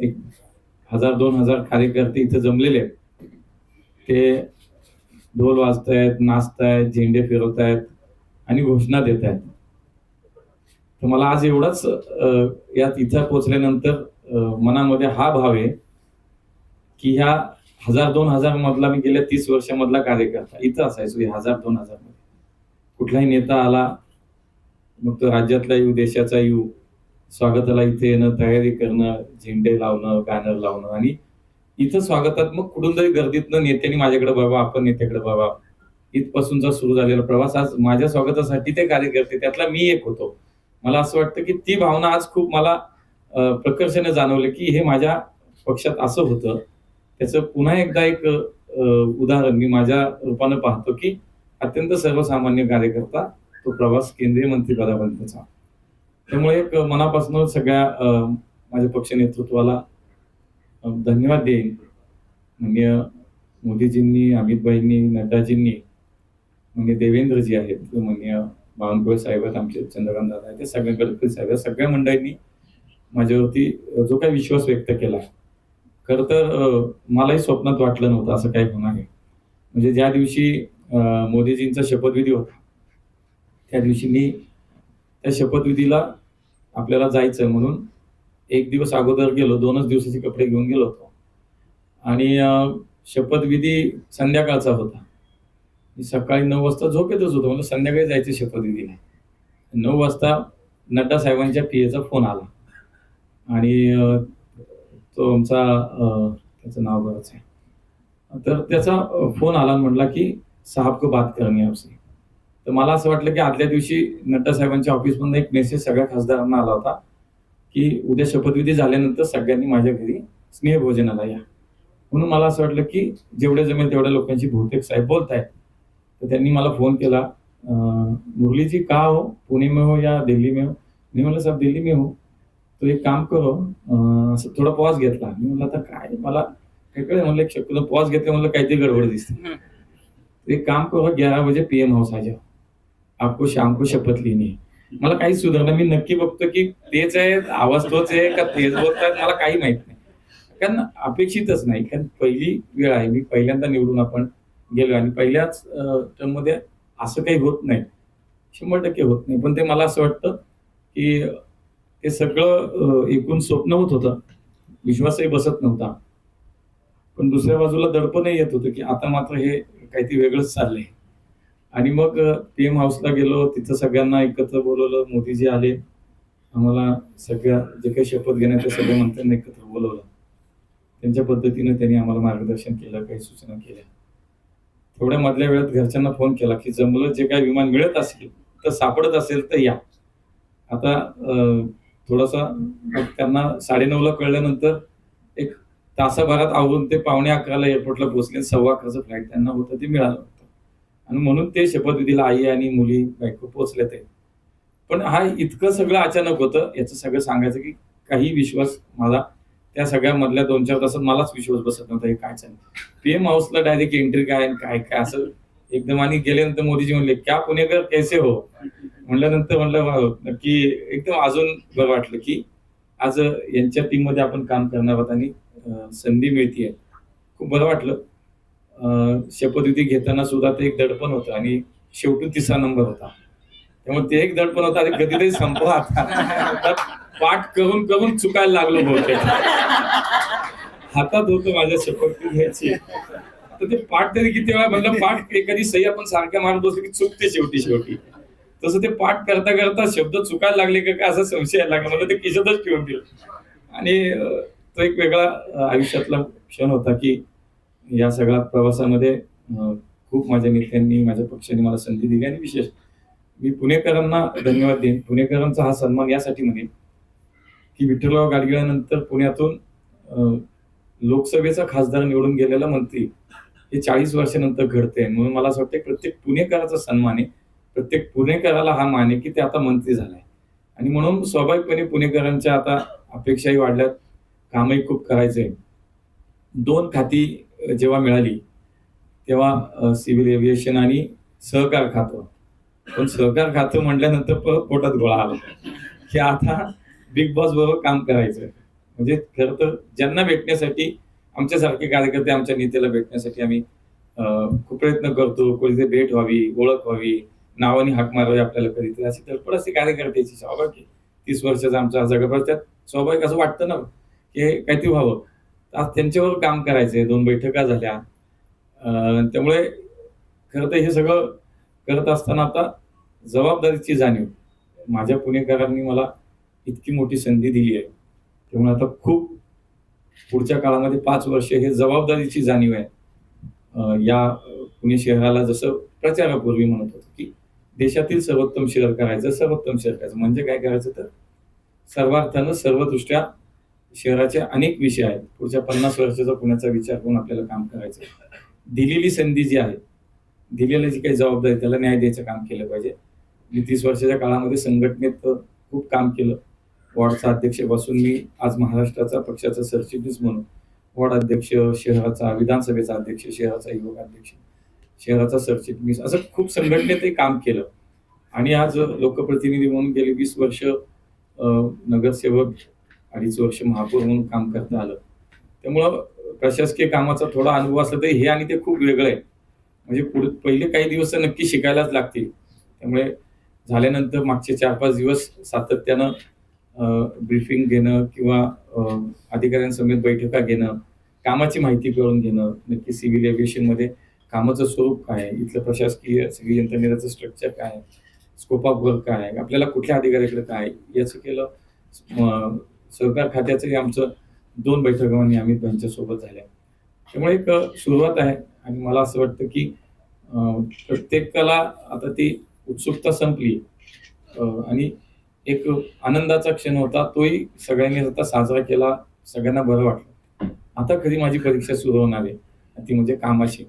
एक हजार दोन हजार कार्यकर्ते इथं जमलेले आहेत. ते ढोल वाजतायत नाचतायत झेंडे फिरवतायत आणि घोषणा देत आहेत तर मला आज एवढाच अं, यात इथं पोहोचल्यानंतर मनामध्ये हा भाव आहे की ह्या हजार दोन हजार मधला मी गेल्या तीस वर्षामधला कार्यकर्ता इथं असायचो हजार दोन हजारमध्ये. कुठलाही नेता आला मग तो राज्यातला येऊ देशाचा येऊ स्वागताला इथे येणं तयारी करणं झेंडे लावणं बॅनर लावणं आणि इथं स्वागतात. मग कुठून तरी गर्दीतनं नेत्यांनी माझ्याकडे बाबा आपण नेत्याकडे बाबा इथपासूनचा सुरू झालेला प्रवास आज माझ्या स्वागतासाठी ते कार्यकर्ते त्यातला मी एक होतो. मला असं वाटतं की ती भावना आज खूप मला प्रकर्षाने जाणवलं की हे माझ्या पक्षात असं होतं. त्याचं पुन्हा एकदा एक उदाहरण मी माझ्या रूपानं पाहतो की अत्यंत सर्वसामान्य कार्यकर्ता तो प्रवास केंद्रीय मंत्रिपदापर्यंतचा. त्यामुळे एक मनापासून सगळ्या माझ्या पक्ष नेतृत्वाला धन्यवाद देईन. म्हणजे मोदीजींनी अमितभाईंनी नड्डाजींनी म्हणजे देवेंद्रजी आहेत म्हणजे बावनकुळे साहेब आहेत आमचे चंद्रकांत दादा आहेत ते सगळे गडकरी साहेब आहेत. सगळ्या मंडळींनी माझ्यावरती जो काही विश्वास व्यक्त केला खरं तर मलाही स्वप्नात वाटलं नव्हतं असं काही होणार आहे. म्हणजे ज्या दिवशी मोदीजींचा शपथविधी होता त्या दिवशी मी त्या शपथविधीला आपल्याला जायचं आहे म्हणून एक दिवस अगोदर गेलो दोनच दिवसाचे कपडे घेऊन गेलो होतो. आणि शपथविधी संध्याकाळचा होता. मी सकाळी नऊ वाजता झोपेतच होतो म्हणजे संध्याकाळी जायचं शपथविधीला. नऊ वाजता नड्डा साहेबांच्या पीएचा फोन आला. आणि तो आमचा त्याचं नाव बरंच आहे. तर त्याचा फोन आला म्हटला की साहेब को बात करणी है आपसे. तर मला असं वाटलं की आदल्या दिवशी नड्डा साहेबांच्या ऑफिसमधून एक मेसेज सगळ्या खासदारांना आला होता की उद्या शपथविधी झाल्यानंतर सगळ्यांनी माझ्या घरी स्नेहभोजनाला या. म्हणून मला असं वाटलं की जेवढे जमेल तेवढ्या लोकांशी बहुतेक साहेब बोलत आहेत तर त्यांनी मला फोन केला अं, मुरली जी का हो? पुणे में हो या दिल्ली में हो? मी म्हणलं साहेब दिल्ली में हो. तो एक काम करो असं थोडा पॉज घेतला. मी म्हणलं आता काय? मला काय कळलं? म्हणलं एक शक्यतो पॉज घेतलं म्हणलं काहीतरी गडबड दिसते. एक काम करो ग्यारह बजे पीएम हाऊस आ जाओ. अंकुश अंकुश शपथ लेनी मला काहीच सुधारणा मी नक्की बघतो की तेच आहे आवाज तोच आहे का तेच बोलतात मला काही माहीत नाही. कारण अपेक्षितच नाही. कारण पहिली वेळ आहे मी पहिल्यांदा निवडून आपण गेलो आणि पहिल्याच मध्ये असं काही होत नाही. शंभर टक्के होत नाही. पण ते मला असं वाटतं की ते सगळं एकूण स्वप्न होत होतं. विश्वासही बसत नव्हता. पण दुसऱ्या बाजूला दडपणही येत होतं की आता मात्र हे काहीतरी वेगळंच चाललंय. आणि मग पीएम हाऊसला गेलो तिथं सगळ्यांना एकत्र बोलवलं मोदीजी आले. आम्हाला सगळ्या जे काही शपथ घेण्याचे सगळ्या मंत्र्यांना एकत्र बोलवलं. त्यांच्या पद्धतीने त्यांनी आम्हाला मार्गदर्शन केलं काही सूचना केल्या. थोड्या मधल्या वेळात घरच्यांना फोन केला की जमलं जे काही विमान मिळत असेल तर सापडत असेल तर या. आता थोडासा मग त्यांना साडेनऊला कळल्यानंतर एक तासाभरात आवरून ते पावणे अकराला एअरपोर्टला पोहोचले सव्वा अकराचं फ्लाईट त्यांना होतं ते मिळालं. होतं आणि म्हणून ते शपथविधीला आई आणि मुली बायको पोहोचले ते. पण हा इतकं सगळं अचानक होतं याचं सगळं सांगायचं की काही विश्वास मला त्या सगळ्या मधल्या दोन चार तासात मलाच विश्वास बसत नव्हता हे काय चालेल? पीएम हाऊसला डायरेक्ट एंट्री काय काय काय असं एकदम आणि गेल्यानंतर मोदीजी म्हणले क्या पुणेकर कैसे हो? म्हणल्यानंतर म्हणलं की नक्की एकदम अजून बरं वाटलं की आज यांच्या टीममध्ये आपण काम करणार आहोत आणि संधी मिळतीये. खूप बरं वाटलं. शपथविधी घेताना सुद्धा ते एक दडपण होतं आणि शेवटी तिसरा नंबर होता. त्यामुळे ते एक दडपण होता आणि कधीतरी संपवा आता. पाठ करून करून चुकायला लागलो बहुतेक. हातात होतं माझ्या शपथ घ्यायची. तर ते पाठ तरी किती वेळा म्हणलं पाठ एखादी सही आपण सारख्या मारत बसलो की चुकते शेवटी शेवटी. तसं ते पाठ करता करता शब्द चुकायला लागले का काय असा संशय यायला लागला. मला ते किशतच ठेवून दिलं आणि तो एक वेगळा आयुष्यातला क्षण होता की या सगळ्या प्रवासामध्ये खूप माझ्या नेत्यांनी माझ्या पक्षाने मला संधी दिली आणि विशेष मी पुणेकरांना धन्यवाद देईन. पुणेकरांचा हा सन्मान यासाठी म्हणेन की विठ्ठलराव गाडगिळानंतर पुण्यातून लोकसभेचा खासदार निवडून गेलेला मंत्री हे चाळीस वर्षानंतर घडते म्हणून मला असं वाटतं प्रत्येक पुणेकराचा सन्मान आहे. प्रत्येक पुणेकराला हा मान आहे की ते आता मंत्री झालाय. आणि म्हणून स्वाभाविकपणे पुणेकरांच्या आता अपेक्षाही वाढल्यात. कामही खूप करायचंय. दोन खाती जेव्हा मिळाली तेव्हा सिव्हिल एव्हिएशन आणि सहकार खातं. पण सहकार खातं म्हटल्यानंतर पोटात गोळा आला. की आता बिग बॉस बरोबर काम करायचं म्हणजे खरं तर ज्यांना भेटण्यासाठी आमच्यासारखे कार्यकर्ते आमच्या नेत्याला भेटण्यासाठी आम्ही खूप प्रयत्न करतो. कोणीतरी भेट व्हावी ओळख व्हावी नावाने हाक मारावी आपल्याला कधीतरी. अशी धडपड असते कार्यकर्त्याची स्वाभाविक आहे. तीस वर्षाचा आमचा जगभर त्यात स्वाभाविक असं वाटतं ना की काहीतरी व्हावं. आज त्यांच्यावर काम करायचंय. दोन बैठका झाल्या. त्यामुळे खरं तर हे सगळं करत असताना आता जबाबदारीची जाणीव. माझ्या पुणेकरांनी मला इतकी मोठी संधी दिली आहे. त्यामुळे आता खूप पुढच्या काळामध्ये पाच वर्ष हे जबाबदारीची जाणीव आहे. या पुणे शहराला जसं प्रचारापूर्वी म्हणत होतो की देशातील सर्वोत्तम शहर करायचं सर्वोत्तम शहर करायचं. म्हणजे काय करायचं तर सर्वार्थानं सर्वदृष्ट्या शहराचे अनेक विषय आहेत. पुढच्या पन्नास वर्षाचा पुण्याचा विचार करून आपल्याला काम करायचं आहे. दिलेली संधी जी आहे दिलेली जी काही जबाबदारी त्याला न्याय द्यायचं काम केलं पाहिजे. मी तीस वर्षाच्या काळामध्ये संघटनेत खूप काम केलं. वॉर्डचा अध्यक्षपासून मी आज महाराष्ट्राचा पक्षाचा सरचिटणीस म्हणून वॉर्ड अध्यक्ष शहराचा विधानसभेचा अध्यक्ष शहराचा युवक अध्यक्ष शहराचा सरचिटणीस असं खूप संघटनेतही काम केलं. आणि आज लोकप्रतिनिधी म्हणून गेली वीस वर्ष नगरसेवक अडीच वर्ष महापौर म्हणून काम करता आलं. त्यामुळं प्रशासकीय कामाचा थोडा अनुभव असला तरी हे आणि ते खूप वेगळं आहे. म्हणजे पुढे पहिले काही दिवस नक्की शिकायलाच लागतील. त्यामुळे झाल्यानंतर मागचे चार पाच दिवस सातत्यानं ब्रीफिंग घेणं किंवा अधिकाऱ्यांसमेत बैठका घेणं कामाची माहिती करून घेणं नक्की सिव्हिल एव्हिएशनमध्ये कामाचं स्वरूप काय आहे इथलं प्रशासकीय सगळी यंत्रणेचं स्ट्रक्चर काय आहे स्कोप ऑफ वर्क काय आहे आपल्याला कुठल्या अधिकाऱ्याकडे काय याचं केलं सहकार खात्याचंही आमचं दोन बैठकांनी अमित भाईंच्यासोबत झाल्या त्यामुळे एक सुरुवात आहे आणि मला असं वाटतं की प्रत्येकाला आता ती उत्सुकता संपली. आणि एक आनंदाचा क्षण होता तोही सगळ्यांनी आता साजरा केला सगळ्यांना बरं वाटलं. आता कधी माझी परीक्षा सुरू होणार आहे ती म्हणजे कामाची